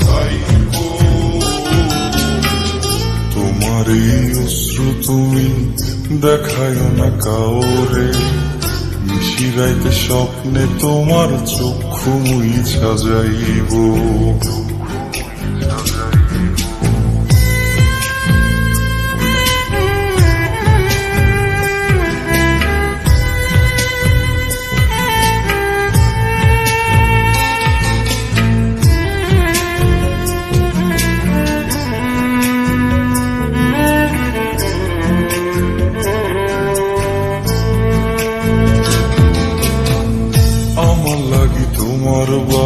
থাইকো তোমার অশ্রু তুমি দেখায় না কাউরে মিশিরাইতে স্বপ্নে তোমার চক্ষু মুই যাইব।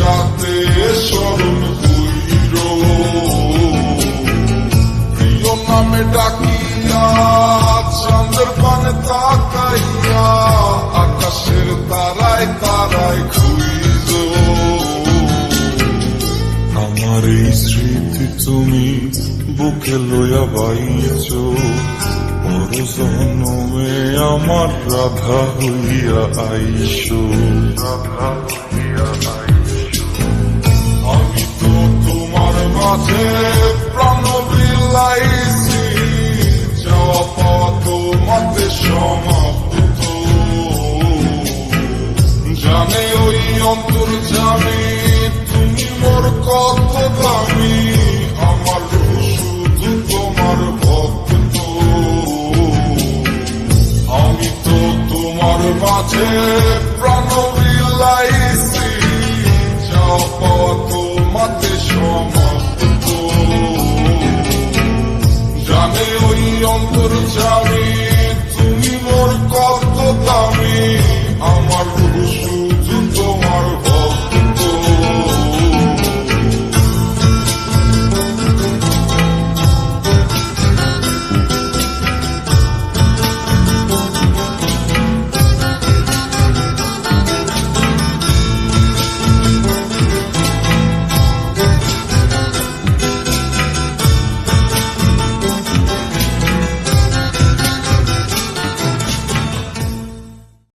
যাতে স্মরণ হইল প্রিয় নামে ডাকিয়া চন্দ্র পানে তাকাইয়া আকাশের তারায় তারায় খুইজ আমার এই স্মৃতি তুমি বুকে লইয়া বাইছ। জন্মে আমার রাধা হইয়া আইস। রাধা হইয়া আইস। পথে প্রাণবিলাইছি যাওয়া পথ মতে সমাপ্ত জানে ওই অন্তর তুমি মোর কত দামি আমার শুধু তোমার ভক্ত আমি তো তোমার মাঝে me.